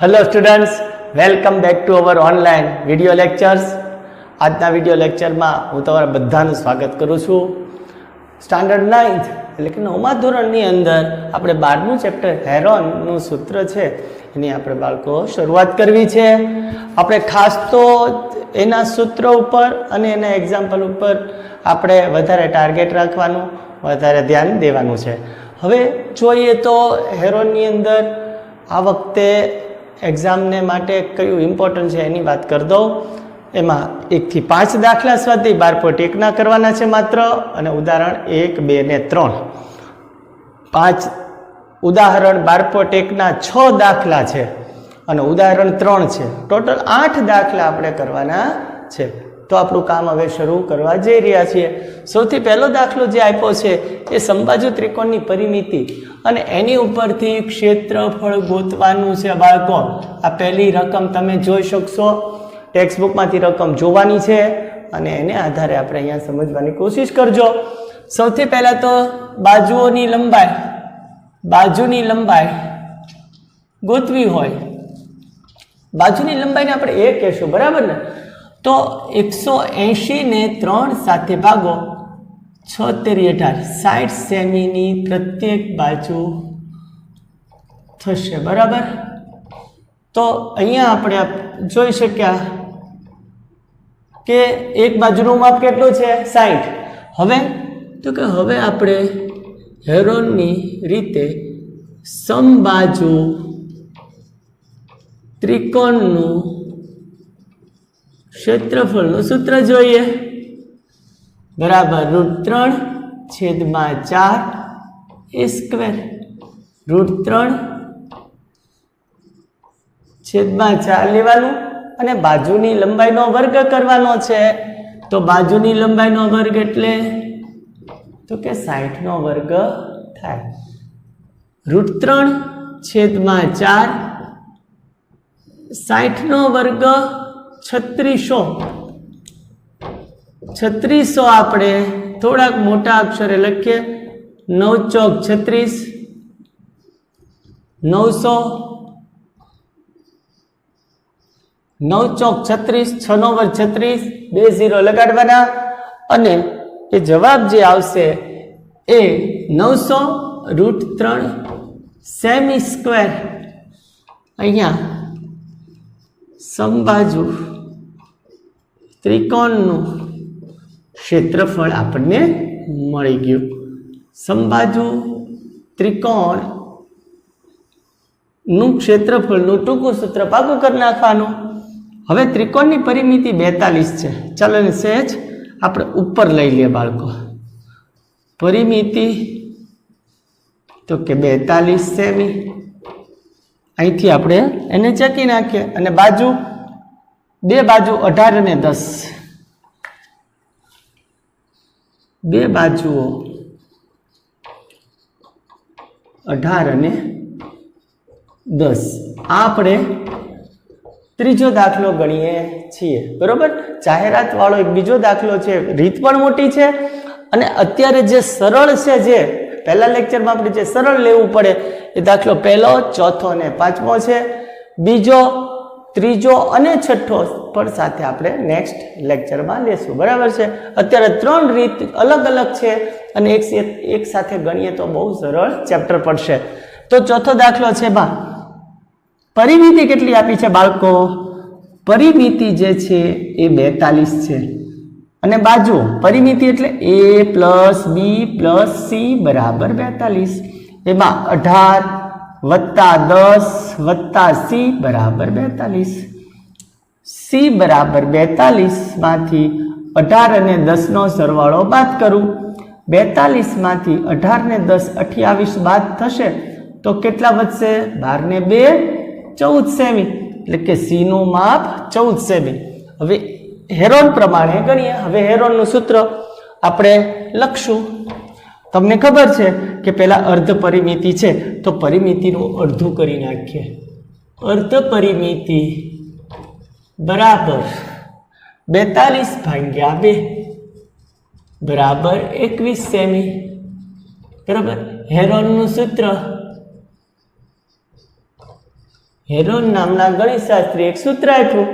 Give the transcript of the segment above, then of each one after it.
Hello students welcome back to our online video lectures આજના video લેક્ચરમાં હું તમારા બધાનું સ્વાગત કરું છું. સ્ટાન્ડર્ડ નાઇન્થ એટલે કે નવમા ધોરણની અંદર આપણે બારમું ચેપ્ટર હેરોનનું સૂત્ર છે, એની આપણે બાળકો શરૂઆત કરવી છે. આપણે ખાસ તો એના સૂત્ર ઉપર અને એના એક્ઝામ્પલ ઉપર આપણે વધારે ટાર્ગેટ રાખવાનું, વધારે ધ્યાન દેવાનું છે. હવે જોઈએ તો હેરોનની અંદર આ વખતે એક્ઝામને માટે કયું ઇમ્પોર્ટન્ટ છે એની વાત કરી દઉં. એમાં એકથી પાંચ દાખલા સ્વાધ્યાય, બાર પોઈન્ટ એકના કરવાના છે માત્ર, અને ઉદાહરણ એક, બે ને ત્રણ. પાંચ ઉદાહરણ બાર પોઈન્ટ એકના છ દાખલા છે, અને ઉદાહરણ ત્રણ છે. ટોટલ આઠ દાખલા આપણે કરવાના છે. તો આપણું કામ હવે શરૂ કરવા જઈ રહ્યા છીએ. સૌથી પહેલો દાખલો જે આપ્યો છે, એ સંબાજુ ત્રિકોણની પરિમિતિ અને એની ઉપરથી ક્ષેત્રફળ ગોતવાનું છે બાળકો. આ પહેલી રકમ તમે જોઈ શકશો. ટેક્સ્ટબુકમાંથી રકમ જોવાની છે અને એને આધારે આપણે અહીંયા સમજવાની કોશિશ કરજો. સૌથી પહેલાં તો બાજુઓની લંબાઈ. બાજુની લંબાઈ ગોતવી હોય. બાજુની લંબાઈને આપણે એ કહેશું, બરાબર ને? તો એકસો એંશીને ત્રણ સાથે ભાગો. છોતેરી અઢાર. સાઠ સેમીની પ્રત્યેક બાજુ થશે, બરાબર? તો અહીંયા આપણે જોઈ શક્યા કે એક બાજુનું માપ કેટલું છે? સાઠ. હવે, તો કે હવે આપણે હેરોનની રીતે સમબાજુ ત્રિકોણનું ક્ષેત્રફળનું સૂત્ર જોઈએ. બરાબર રૂટ ત્રણ છેદમાં ચાર એ સ્ક્વેર. રૂટ ત્રણ છેદમાં ચાર લેવાનું અને બાજુની લંબાઈનો વર્ગ કરવાનો છે. તો બાજુની લંબાઈનો વર્ગ એટલે? તો કે સાઠનો વર્ગ થાય. રૂટ ત્રણ છેદમાં ચાર સાઠનો વર્ગ છત્રીસો. છત્રીસો આપણે થોડાક મોટા અક્ષરે લખીએ. નવ ચોક છત્રીસ. નવસો. નવ ચોક છત્રીસ છ નો વર્ગ છત્રીસ, બે ઝીરો લગાડવાના. અને એ જવાબ જે આવશે એ નવસો રૂટ ત્રણ સેમી સ્ક્વેર. અહીંયા સમબાજુ ત્રિકોણનું ક્ષેત્રફળ આપણને મળી ગયું. સંભાજુ ત્રિકોણનું ક્ષેત્રફળનું ટૂંકું સૂત્ર પાકું કરી નાખવાનું. હવે ત્રિકોણની પરિમિતિ બેતાલીસ છે. ચાલો ને સહેજ આપણે ઉપર લઈ લઈએ બાળકો. પરિમિતિ તો કે બેતાલીસ સેમી. અહીંથી આપણે એને ચકી નાખીએ અને બાજુ બે બાજુ અઢાર અને દસ. બે બાજુઓ અઢાર અને દસ. આપણે ત્રીજો દાખલો ગણીએ છીએ. બરોબર? જાહેરાત વાળો એક બીજો દાખલો છે, રીત પણ મોટી છે અને અત્યારે જે સરળ છે જે, પહેલા લેક્ચરમાં આપણે જે સરળ લેવું પડે, એ દાખલો પહેલો, ચોથો અને પાંચમો છે. બીજો ત્રીજો અને છઠ્ઠો પણ સાથે આપણે નેક્સ્ટ લેક્ચરમાં લેશું. બરાબર છે? અત્યારે ત્રણ રીત અલગ અલગ છે અને એક એક સાથે ગણીએ તો બહુ સરળ ચેપ્ટર પડશે. તો ચોથો દાખલો છે બા, પરિમિતિ કેટલી આપી છે બાળકો? પરિમિતિ જે છે એ બેતાલીસ છે. અને બાજુ, પરિમિતિ એટલે A plus B plus C બરાબર બેતાલીસ. એમાં અઢાર વત્તા દસ, વત્તા સી બરાબર બેતાલીસ. સી બરાબર બેતાલીસમાંથી અઢાર અને દસનો સરવાળો બાદ કરું. બેતાલીસમાંથી અઢાર ને દસ અઠ્યાવીસ બાદ થશે તો કેટલા વધશે? બાર ને બે, ચૌદ સેમી. એટલે કે સીનું માપ ચૌદ સેમી. હવે હેરોન પ્રમાણે ગણીએ. હવે હેરોનનું સૂત્ર આપણે લખશું. તમને ખબર છે કે પહેલાં અર્ધ પરિમિતિ છે, તો પરિમિતિનું અડધું કરી નાખીએ. અર્ધ પરિમિતિ બરાબર બેતાલીસ ભાગ્યા બે બરાબર એકવીસ સેમી. બરાબર? હેરોનનું સૂત્ર? હેરોન નામના ગણિતશાસ્ત્રી એક સૂત્ર આપ્યું.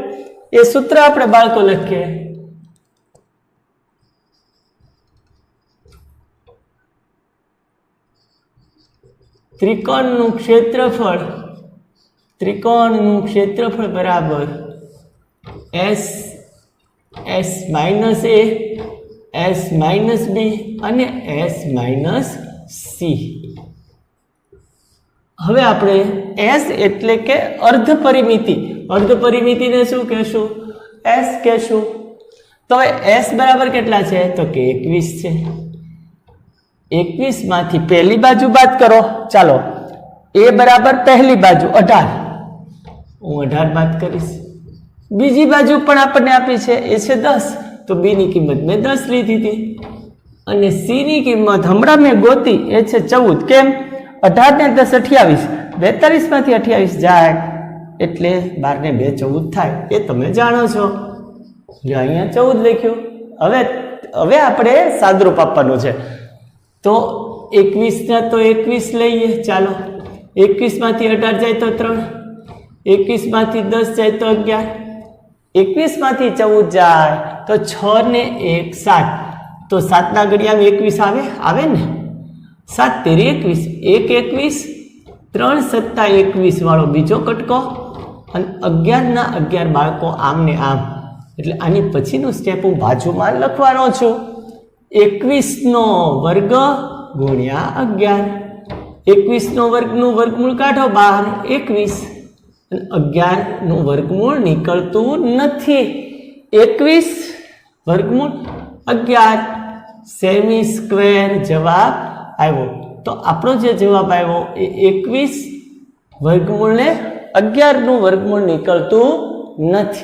એ સૂત્ર આપણે બાળકો લખીએ. ત્રિકોણનું ક્ષેત્રફળ ત્રિકોણનું ક્ષેત્રફળ બરાબર S S minus A, S minus B અને એસ માઇનસ સી. હવે આપણે એસ એટલે કે અર્ધ પરિમિતિ અર્ધ પરિમિતિને શું કહેશું? એસ કહેશું. તો એસ બરાબર કેટલા છે? તો કે એકવીસ છે. એકવીસમાંથી પહેલી બાજુ બાદ કરો. ચાલો. એ બરાબર પહેલી બાજુ, અઢાર. હું અઢાર બાદ કરીશ. બીજી બાજુ પણ આપણને આપી છે, એ છે દસ. તો બીની કિંમત મેં દસ લીધી હતી. અને સીની કિંમત હમણાં મેં ગોતી, એ છે ચૌદ. કેમ? અઢાર ને દસ અઠ્યાવીસ. બેતાલીસમાંથી અઠ્યાવીસ જાય, એટલે બાર ને બે ચૌદ થાય. એ તમે જાણો છો. જો અહીંયા ચૌદ લખ્યું. હવે હવે આપણે સાદરૂપ આપવાનું છે. તો એકવીસના તો એકવીસ લઈએ, ચાલો. એકવીસમાંથી અઢાર જાય તો ત્રણ. એકવીસમાંથી દસ જાય તો અગિયાર. એકવીસમાંથી ચૌદ જાય તો છ ને એક સાત. તો સાતના ઘડિયામાં એકવીસ આવે? આવે ને? સાત તેરી એકવીસ. એક એકવીસ. ત્રણ સત્તા એકવીસ વાળો બીજો કટકો. અને અગિયારના અગિયાર બાળકો આમ ને આમ. એટલે આની પછીનું સ્ટેપ હું બાજુમાં લખવાનો છું. એકવીસનો વર્ગ ગુણ્યા અગિયાર. એકવીસનો વર્ગનું વર્ગમૂળ કાઢો બહાર એકવીસ. અગિયારનું વર્ગમૂળ નીકળતું નથી. એકવીસ વર્ગમૂળ અગિયાર. સેમી સ્ક્વેર જવાબ આવ્યો. તો આપણો જે જવાબ આવ્યો એ એકવીસ વર્ગમૂળને અગિયારનું વર્ગમૂળ નીકળતું નથી.